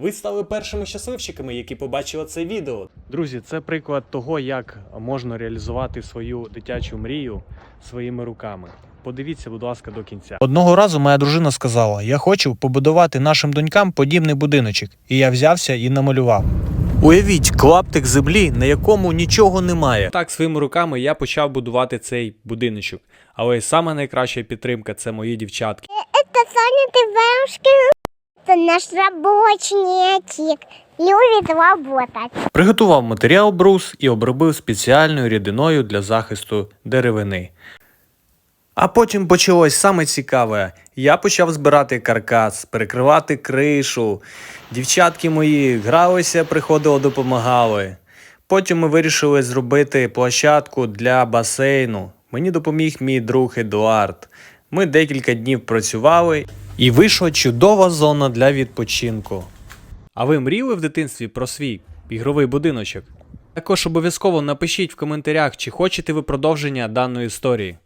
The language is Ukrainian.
Ви стали першими щасливчиками, які побачили це відео. Друзі, це приклад того, як можна реалізувати свою дитячу мрію своїми руками. Подивіться, будь ласка, до кінця. Одного разу моя дружина сказала: Я хочу побудувати нашим донькам подібний будиночок, і я взявся і намалював. Уявіть, клаптик землі, на якому нічого немає. Так, своїми руками я почав будувати цей будиночок. Але саме найкраща підтримка це мої дівчатки. Это Соня Тивешки. Это наш рабочник. Любит работать. Приготував матеріал брус і обробив спеціальною рідиною для захисту деревини. А потім почалось саме цікаве. Я почав збирати каркас, перекривати кришу. Дівчатки мої гралися, приходили, допомагали. Потім ми вирішили зробити площадку для басейну. Мені допоміг мій друг Едуард. Ми декілька днів працювали, і вийшла чудова зона для відпочинку. А ви мріяли в дитинстві про свій ігровий будиночок? Також обов'язково напишіть в коментарях, чи хочете ви продовження даної історії.